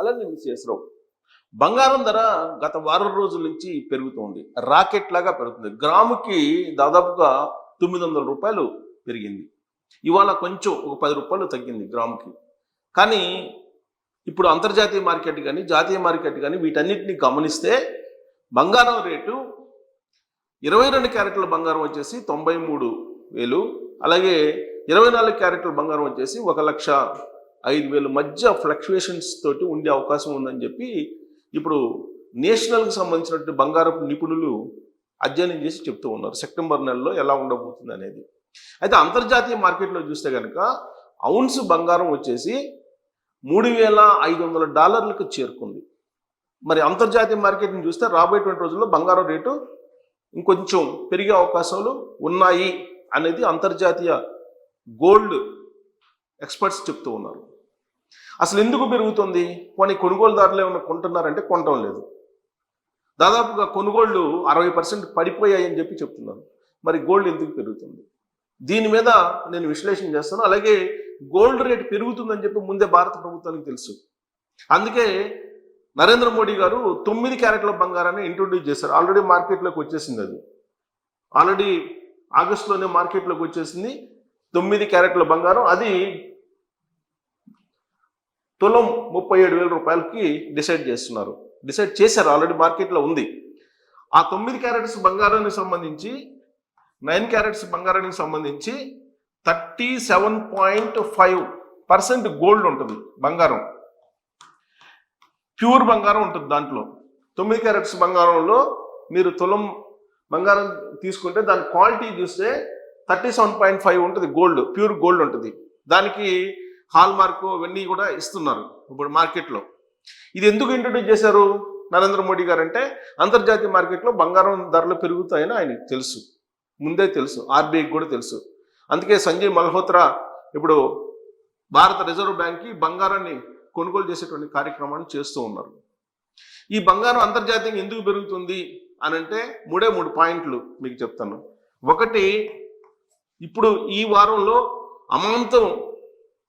అలాగే మిస్సెస్ రావు బంగారం ధర గత వారం రోజుల నుంచి పెరుగుతోంది రాకెట్ లాగా పెరుగుతుంది. గ్రాముకి దాదాపుగా తొమ్మిది వందల రూపాయలు పెరిగింది. ఇవాళ కొంచెం ఒక పది రూపాయలు తగ్గింది గ్రాముకి. కానీ ఇప్పుడు అంతర్జాతీయ మార్కెట్ కానీ జాతీయ మార్కెట్ కానీ వీటన్నిటిని గమనిస్తే బంగారం రేటు ఇరవై రెండు క్యారెట్ల బంగారం వచ్చేసి తొంభై మూడు వేలు అలాగే ఇరవై నాలుగు క్యారెట్ల బంగారం వచ్చేసి ఒక లక్ష ఐదు వేలు మధ్య ఫ్లక్చుయేషన్స్ తోటి ఉండే అవకాశం ఉందని చెప్పి ఇప్పుడు నేషనల్కి సంబంధించినటువంటి బంగారపు నిపుణులు అధ్యయనం చేసి చెప్తూ ఉన్నారు. సెప్టెంబర్ నెలలో ఎలా ఉండబోతుంది అనేది. అయితే అంతర్జాతీయ మార్కెట్లో చూస్తే కనుక అవున్స్ బంగారం వచ్చేసి మూడు వేల ఐదు వందల డాలర్లకు చేరుకుంది. మరి అంతర్జాతీయ మార్కెట్ని చూస్తే రాబోయేటువంటి రోజుల్లో బంగారం రేటు ఇంకొంచెం పెరిగే అవకాశాలు ఉన్నాయి అనేది అంతర్జాతీయ గోల్డ్ ఎక్స్పర్ట్స్ చెప్తూ ఉన్నారు. అసలు ఎందుకు పెరుగుతుంది? కొన్ని కొనుగోలుదారులు ఏమైనా కొంటున్నారంటే కొనటం లేదు. దాదాపుగా కొనుగోళ్ళు అరవై పర్సెంట్ పడిపోయాయని చెప్పి చెప్తున్నారు మరి గోల్డ్ ఎందుకు పెరుగుతుంది? దీని మీద నేను విశ్లేషణ చేస్తాను. అలాగే గోల్డ్ రేట్ పెరుగుతుందని చెప్పి ముందే భారత ప్రభుత్వానికి తెలుసు. అందుకే నరేంద్ర మోడీ గారు తొమ్మిది క్యారెట్ల బంగారాన్ని ఇంట్రొడ్యూస్ చేశారు. ఆల్రెడీ మార్కెట్లోకి వచ్చేసింది అది. ఆల్రెడీ ఆగస్టులోనే మార్కెట్లోకి వచ్చేసింది. తొమ్మిది క్యారెట్ల బంగారం. అది తులం ముప్పై ఏడు వేల రూపాయలకి డిసైడ్ చేస్తున్నారు. డిసైడ్ చేశారు ఆల్రెడీ మార్కెట్లో ఉంది. ఆ తొమ్మిది క్యారెట్స్ బంగారానికి సంబంధించి నైన్ క్యారెట్స్ బంగారానికి సంబంధించి thirty seven point five percent gold ఉంటుంది బంగారం. ప్యూర్ బంగారం ఉంటుంది దాంట్లో. తొమ్మిది క్యారెట్స్ బంగారంలో మీరు తులం బంగారం తీసుకుంటే దాని క్వాలిటీ చూస్తే థర్టీ సెవెన్ పాయింట్ ఫైవ్ ఉంటుంది గోల్డ్ ప్యూర్ గోల్డ్ ఉంటుంది. దానికి హాల్ మార్కు ఇవన్నీ కూడా ఇస్తున్నారు ఇప్పుడు మార్కెట్లో. ఇది ఎందుకు ఇంట్రొడ్యూస్ చేశారు నరేంద్ర మోడీ గారు అంటే అంతర్జాతీయ మార్కెట్లో బంగారం ధరలు పెరుగుతాయని ఆయనకు తెలుసు. ముందే తెలుసు. ఆర్బీఐకి కూడా తెలుసు. అందుకే సంజయ్ మల్హోత్రా ఇప్పుడు భారత రిజర్వ్ బ్యాంక్కి బంగారాన్ని కొనుగోలు చేసేటువంటి కార్యక్రమాన్ని చేస్తూ ఉన్నారు. ఈ బంగారం అంతర్జాతీయంగా ఎందుకు పెరుగుతుంది అని అంటే మూడే మూడు పాయింట్లు మీకు చెప్తాను. ఒకటి ఇప్పుడు ఈ వారంలో అమాంతం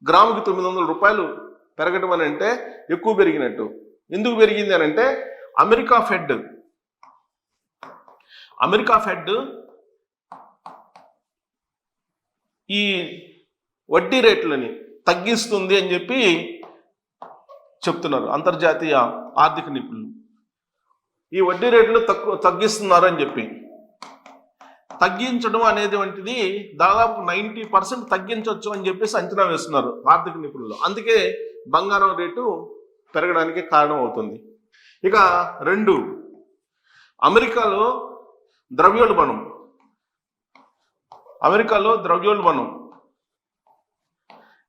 గ్రాముకి తొమ్మిది వందల రూపాయలు పెరగడం అని అంటే ఎక్కువ పెరిగినట్టు. ఎందుకు పెరిగింది అని అంటే అమెరికా ఫెడ్. అమెరికా ఫెడ్ ఈ వడ్డీ రేట్లని తగ్గిస్తుంది అని చెప్పి చెప్తున్నారు అంతర్జాతీయ ఆర్థిక నిపుణులు. ఈ వడ్డీ రేట్లు తక్కువ తగ్గిస్తున్నారు అని చెప్పి. తగ్గించడం అనేది వంటిది దాదాపు నైంటీ పర్సెంట్ తగ్గించవచ్చు అని చెప్పేసి అంచనా వేస్తున్నారు ఆర్థిక నిపుణులు. అందుకే బంగారం రేటు పెరగడానికి కారణం అవుతుంది. ఇక రెండు అమెరికాలో ద్రవ్యోల్బణం. అమెరికాలో ద్రవ్యోల్బణం.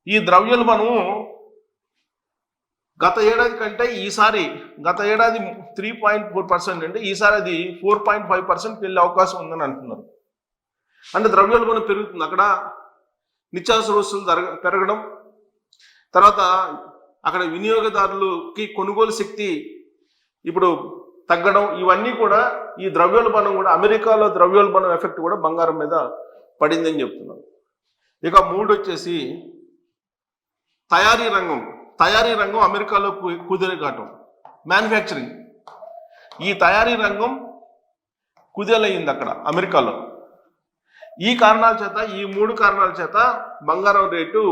ఈ ద్రవ్యోల్బణం గత ఏడాది కంటే ఈసారి గత ఏడాది త్రీ పాయింట్ ఫోర్ పర్సెంట్ అంటే ఈసారి అది ఫోర్ పాయింట్ ఫైవ్ పర్సెంట్కి వెళ్ళే అవకాశం ఉందని అంటున్నారు. అంటే ద్రవ్యోల్బణం పెరుగుతుంది. అక్కడ నిత్యావసర వస్తువులు పెరగడం తర్వాత అక్కడ వినియోగదారులకి కొనుగోలు శక్తి ఇప్పుడు తగ్గడం ఇవన్నీ కూడా ఈ ద్రవ్యోల్బణం కూడా అమెరికాలో ద్రవ్యోల్బణం ఎఫెక్ట్ కూడా బంగారం మీద పడిందని చెప్తున్నారు. ఇక మూడు వచ్చేసి తయారీ రంగం. తయారీ రంగం అమెరికాలో కు- కుదిరేగాటం మ్యానుఫ్యాక్చరింగ్ ఈ తయారీ రంగం కుదేలయ్యింది అక్కడ అమెరికాలో. ఈ కారణాల చేత ఈ మూడు కారణాల చేత బంగారం రేటు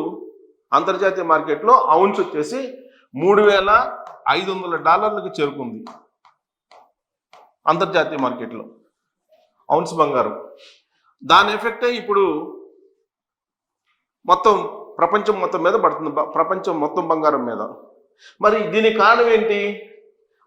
అంతర్జాతీయ మార్కెట్లో అవున్స్ వచ్చేసి మూడు వేల ఐదు వందల డాలర్లకు చేరుకుంది. అంతర్జాతీయ మార్కెట్లో అవున్స్ బంగారం. దాని ఎఫెక్టే ఇప్పుడు మొత్తం ప్రపంచం మొత్తం మీద పడుతుంది ప్రపంచం మొత్తం బంగారం మీద. మరి దీనికి కారణం ఏంటి?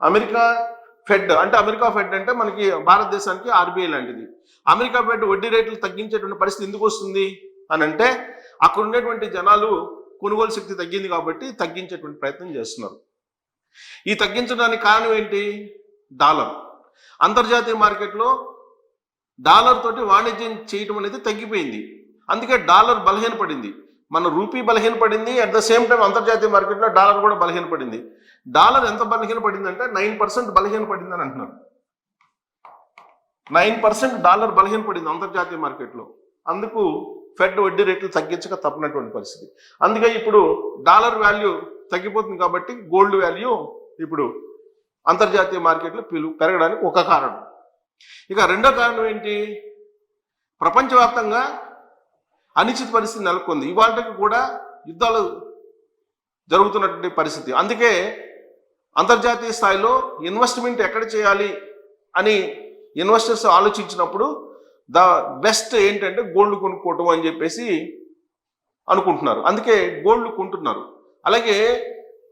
అమెరికా ఫెడ్ అంటే అమెరికా ఫెడ్ అంటే మనకి భారతదేశానికి ఆర్బీఐ లాంటిది. అమెరికా ఫెడ్ వడ్డీ రేట్లు తగ్గించేటువంటి పరిస్థితి ఎందుకు వస్తుంది? అని అంటే అక్కడ ఉండేటువంటి జనాలు కొనుగోలు శక్తి తగ్గింది కాబట్టి తగ్గించేటువంటి ప్రయత్నం చేస్తున్నారు. ఈ తగ్గించడానికి కారణం ఏంటి? డాలర్. అంతర్జాతీయ మార్కెట్లో డాలర్ తోటి వాణిజ్యం చేయటం అనేది తగ్గిపోయింది. అందుకే డాలర్ బలహీనపడింది. మన రూపీ బలహీనపడింది అట్ ద సేమ్ టైం అంతర్జాతీయ మార్కెట్లో డాలర్ కూడా బలహీనపడింది. డాలర్ ఎంత బలహీనపడింది అంటే నైన్ పర్సెంట్ బలహీనపడింది అని అంటున్నారు. నైన్ పర్సెంట్ డాలర్ బలహీనపడింది అంతర్జాతీయ మార్కెట్లో. అందుకు ఫెడ్ వడ్డీ రేట్లు తగ్గించక తప్పనటువంటి పరిస్థితి. అందుకే ఇప్పుడు డాలర్ వాల్యూ తగ్గిపోతుంది కాబట్టి గోల్డ్ వాల్యూ ఇప్పుడు అంతర్జాతీయ మార్కెట్లో పిలు పెరగడానికి ఒక కారణం. ఇక రెండో కారణం ఏంటి? ప్రపంచవ్యాప్తంగా అనిశ్చిత పరిస్థితి నెలకొంది. ఇవాళకి కూడా యుద్ధాలు జరుగుతున్నటువంటి పరిస్థితి. అందుకే అంతర్జాతీయ స్థాయిలో ఇన్వెస్ట్మెంట్ ఎక్కడ చేయాలి అని ఇన్వెస్టర్స్ ఆలోచించినప్పుడు ద బెస్ట్ ఏంటంటే గోల్డ్ కొనుక్కోవటం అని చెప్పేసి అనుకుంటున్నారు. అందుకే గోల్డ్ కొంటున్నారు. అలాగే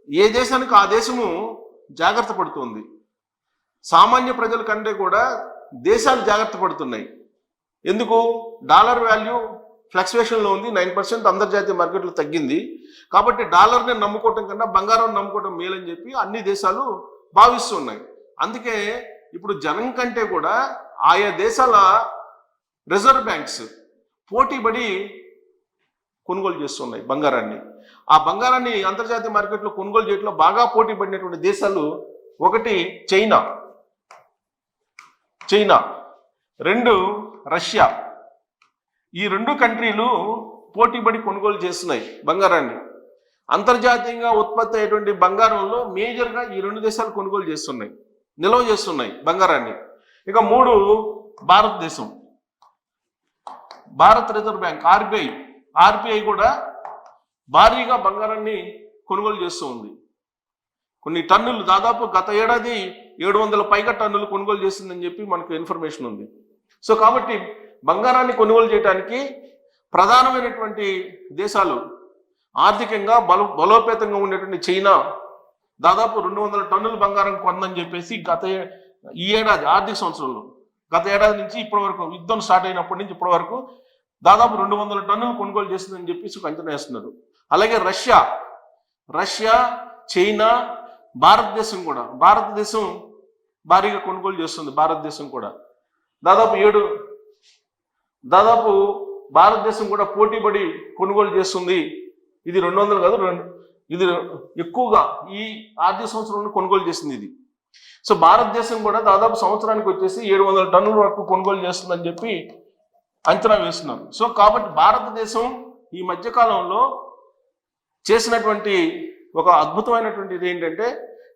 ఏ దేశానికి ఆ దేశము జాగ్రత్త పడుతుంది. సామాన్య ప్రజల కంటే కూడా దేశాలు జాగ్రత్త పడుతున్నాయి. ఎందుకు? డాలర్ వాల్యూ ఫ్లక్చువేషన్లో ఉంది నైన్ పర్సెంట్ అంతర్జాతీయ మార్కెట్లో తగ్గింది. కాబట్టి డాలర్ని నమ్ముకోవటం కన్నా బంగారం నమ్ముకోవటం మేలని చెప్పి అన్ని దేశాలు భావిస్తున్నాయి అందుకే ఇప్పుడు జనం కంటే కూడా ఆయా దేశాల రిజర్వ్ బ్యాంక్స్ పోటీపడి కొనుగోలు చేస్తున్నాయి బంగారాన్ని. ఆ బంగారాన్ని అంతర్జాతీయ మార్కెట్లో కొనుగోలు చేయడంలో బాగా పోటీ పడినటువంటి దేశాలు ఒకటి చైనా. చైనా. రెండు రష్యా. ఈ రెండు కంట్రీలు పోటీపడి కొనుగోలు చేస్తున్నాయి. బంగారాన్ని. అంతర్జాతీయంగా ఉత్పత్తి అయ్యేటువంటి బంగారంలో మేజర్గా ఈ రెండు దేశాలు కొనుగోలు చేస్తున్నాయి. నిల్వ చేస్తున్నాయి బంగారాన్ని. ఇక మూడు భారతదేశం. Bharat reserve bank RBI. RBI కూడా భారీగా బంగారాన్ని కొనుగోలు చేస్తూ ఉంది. కొన్ని టన్నులు దాదాపు గత ఏడాది ఏడు వందల పైగా టన్నులు కొనుగోలు చేసిందని చెప్పి మనకు ఇన్ఫర్మేషన్ ఉంది. సో కాబట్టి బంగారాన్ని కొనుగోలు చేయడానికి ప్రధానమైనటువంటి దేశాలు ఆర్థికంగా బల బలోపేతంగా ఉండేటువంటి చైనా దాదాపు రెండు వందల టన్నుల బంగారం కొందని చెప్పేసి గత ఈ ఏడాది ఆర్థిక సంవత్సరంలో. గత ఏడాది నుంచి ఇప్పటి వరకు యుద్ధం స్టార్ట్ అయినప్పటి నుంచి ఇప్పటి వరకు దాదాపు రెండు వందల టన్నులు కొనుగోలు చేస్తుందని చెప్పేసి ఒక అంచనా వేస్తున్నారు. అలాగే రష్యా రష్యా చైనా భారతదేశం కూడా భారతదేశం భారీగా కొనుగోలు చేస్తుంది భారతదేశం కూడా. దాదాపు ఏడు దాదాపు భారతదేశం కూడా పోటీపడి కొనుగోలు చేస్తుంది. ఇది రెండు వందలు కాదు రెండు ఇది ఎక్కువగా ఈ ఆర్థిక సంవత్సరంలో కొనుగోలు చేసింది ఇది. సో భారతదేశం కూడా దాదాపు సంవత్సరానికి వచ్చేసి ఏడు వందల టన్నుల వరకు కొనుగోలు చేస్తుందని చెప్పి అంచనా వేస్తున్నారు. సో కాబట్టి భారతదేశం ఈ మధ్యకాలంలో చేసినటువంటి ఒక అద్భుతమైనటువంటిది ఏంటంటే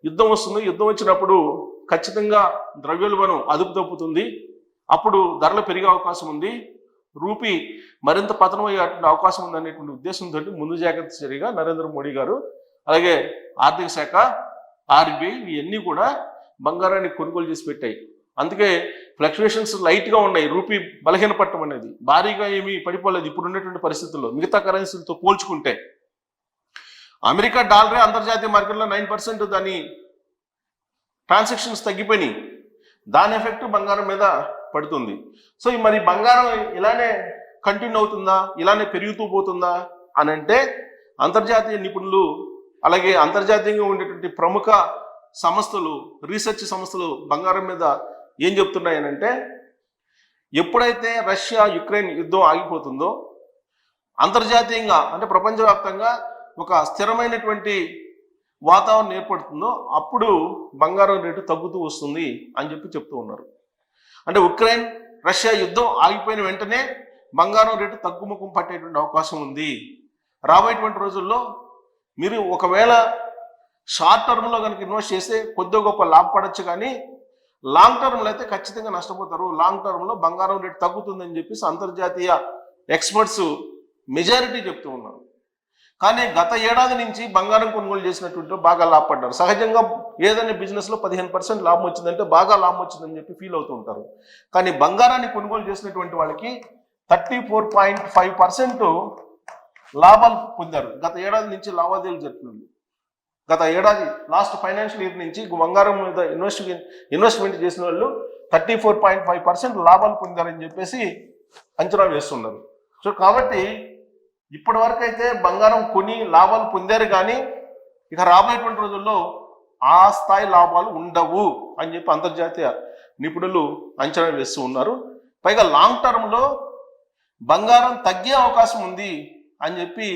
యుద్ధం వస్తుంది. యుద్ధం వచ్చినప్పుడు ఖచ్చితంగా ద్రవ్యోల్బణం అదుపు తప్పుతుంది అప్పుడు ధరలు పెరిగే అవకాశం ఉంది. రూపీ మరింత పతనం అయ్యే అవకాశం ఉంది అనేటువంటి ఉద్దేశంతో ముందు జాగ్రత్త చర్యగా నరేంద్ర మోడీ గారు అలాగే ఆర్థిక శాఖ ఆర్బీఐ ఇవన్నీ కూడా బంగారాన్ని కొనుగోలు చేసి పెట్టాయి. అందుకే ఫ్లక్చువేషన్స్ లైట్గా ఉన్నాయి రూపీ బలహీన పట్టం అనేది. భారీగా ఏమీ పడిపోలేదు ఇప్పుడు ఉన్నటువంటి పరిస్థితుల్లో. మిగతా కరెన్సీలతో పోల్చుకుంటే అమెరికా డాలరే అంతర్జాతీయ మార్కెట్లో నైన్ పర్సెంట్ దాని ట్రాన్సాక్షన్స్ తగ్గిపోయినాయి. దాని ఎఫెక్ట్ బంగారం మీద పడుతుంది. సో ఈ మరి బంగారం ఇలానే కంటిన్యూ అవుతుందా? ఇలానే పెరుగుతూ పోతుందా? అని అంటే అంతర్జాతీయ నిపుణులు అలాగే అంతర్జాతీయంగా ఉండేటువంటి ప్రముఖ సంస్థలు రీసెర్చ్ సంస్థలు బంగారం మీద ఏం చెప్తున్నాయనంటే ఎప్పుడైతే రష్యా యుక్రెయిన్ యుద్ధం ఆగిపోతుందో అంతర్జాతీయంగా అంటే ప్రపంచవ్యాప్తంగా ఒక స్థిరమైనటువంటి వాతావరణం ఏర్పడుతుందో అప్పుడు బంగారం రేటు తగ్గుతూ వస్తుంది అని చెప్పి చెప్తూ ఉన్నారు. అంటే ఉక్రెయిన్ రష్యా యుద్ధం ఆగిపోయిన వెంటనే బంగారం రేటు తగ్గుముఖం పట్టేటువంటి అవకాశం ఉంది. రాబోయేటువంటి రోజుల్లో మీరు ఒకవేళ షార్ట్ టర్మ్లో కనుక ఇన్వెస్ట్ చేస్తే కొద్దిగా గొప్ప లాభపడచ్చు కానీ లాంగ్ టర్మ్లో అయితే ఖచ్చితంగా నష్టపోతారు. లాంగ్ టర్మ్లో బంగారం రేటు తగ్గుతుందని చెప్పేసి అంతర్జాతీయ ఎక్స్పర్ట్స్ మెజారిటీ చెప్తూ ఉన్నారు. కానీ గత ఏడాది నుంచి బంగారం కొనుగోలు చేసినటువంటి బాగా లాభపడ్డారు. సహజంగా ఏదైనా బిజినెస్లో పదిహేను పర్సెంట్ లాభం వచ్చిందంటే బాగా లాభం వచ్చిందని చెప్పి ఫీల్ అవుతూ ఉంటారు. కానీ బంగారాన్ని కొనుగోలు చేసినటువంటి వాళ్ళకి thirty four point five percent లాభాలు పొందారు. గత ఏడాది నుంచి లావాదేవీలు జరుగుతుంది గత ఏడాది లాస్ట్ ఫైనాన్షియల్ ఇయర్ నుంచి బంగారం మీద ఇన్వెస్ట్ ఇన్వెస్ట్మెంట్ చేసిన వాళ్ళు thirty four point five percent లాభాలు పొందారని చెప్పేసి అంచనా వేస్తున్నారు. సో కాబట్టి ఇప్పటి వరకు అయితే బంగారం కొని లాభాలు పొందారు కానీ ఇక రాబోయేటువంటి రోజుల్లో ఆ స్థాయి లాభాలు ఉండవు అని చెప్పి అంతర్జాతీయ నిపుణులు అంచనా వేస్తూ ఉన్నారు. పైగా లాంగ్ టర్మ్లో బంగారం తగ్గే అవకాశం ఉంది అని చెప్పి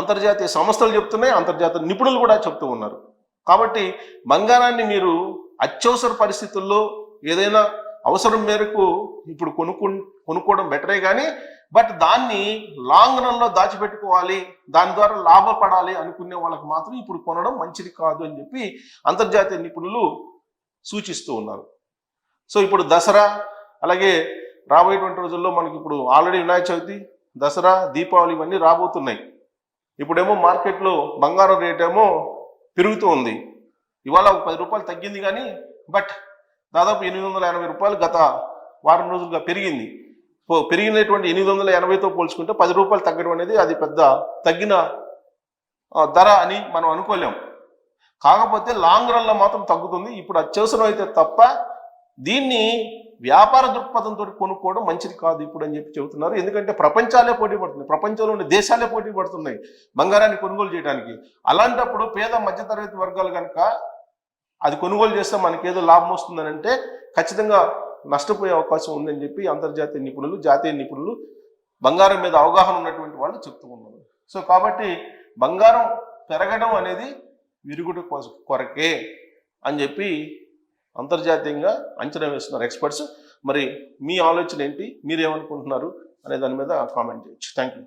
అంతర్జాతీయ సంస్థలు చెప్తున్నాయి అంతర్జాతీయ నిపుణులు కూడా చెప్తూ ఉన్నారు. కాబట్టి బంగారాన్ని మీరు అత్యవసర పరిస్థితుల్లో ఏదైనా అవసరం మేరకు ఇప్పుడు కొనుక్కు కొనుక్కోవడం బెటరే కానీ బట్ దాన్ని లాంగ్ రన్లో దాచిపెట్టుకోవాలి దాని ద్వారా లాభపడాలి అనుకునే వాళ్ళకి మాత్రం ఇప్పుడు కొనడం మంచిది కాదు అని చెప్పి అంతర్జాతీయ నిపుణులు సూచిస్తూ ఉన్నారు. సో ఇప్పుడు దసరా అలాగే రాబోయేటువంటి రోజుల్లో మనకి ఇప్పుడు ఆల్రెడీ వినాయక చవితి దసరా దీపావళి ఇవన్నీ రాబోతున్నాయి. ఇప్పుడేమో మార్కెట్లో బంగారం రేట్ ఏమో పెరుగుతూ ఉంది. ఇవాళ ఒక పది రూపాయలు తగ్గింది కానీ బట్ దాదాపు ఎనిమిది వందల ఎనభై రూపాయలు గత వారం రోజులుగా పెరిగింది. పెరిగినటువంటి ఎనిమిది వందల ఎనభైతో పోల్చుకుంటే పది రూపాయలు తగ్గడం అనేది అది పెద్ద తగ్గిన ధర అని మనం అనుకోలేం. కాకపోతే లాంగ్ రన్లో మాత్రం తగ్గుతుంది. ఇప్పుడు అత్యవసరం అయితే తప్ప దీన్ని వ్యాపార దృక్పథంతో కొనుక్కోవడం మంచిది కాదు ఇప్పుడు అని చెప్పి చెబుతున్నారు. ఎందుకంటే ప్రపంచాలే పోటీ పడుతుంది ప్రపంచంలో ఉండే దేశాలే పోటీ పడుతున్నాయి బంగారాన్ని కొనుగోలు చేయడానికి. అలాంటప్పుడు పేద మధ్యతరగతి వర్గాలు కనుక అది కొనుగోలు చేస్తే మనకేదో లాభం వస్తుందని అంటే ఖచ్చితంగా నష్టపోయే అవకాశం ఉందని చెప్పి అంతర్జాతీయ నిపుణులు జాతీయ నిపుణులు బంగారం మీద అవగాహన ఉన్నటువంటి వాళ్ళు చెప్తూ ఉన్నారు. సో కాబట్టి బంగారం పెరగడం అనేది విరుగుడు కొరకే అని చెప్పి అంతర్జాతీయంగా అంచనా వేస్తున్నారు ఎక్స్పర్ట్స్. మరి మీ ఆలోచన ఏంటి? మీరేమనుకుంటున్నారు అనే దాని మీద కామెంట్ చేయొచ్చు. Thank you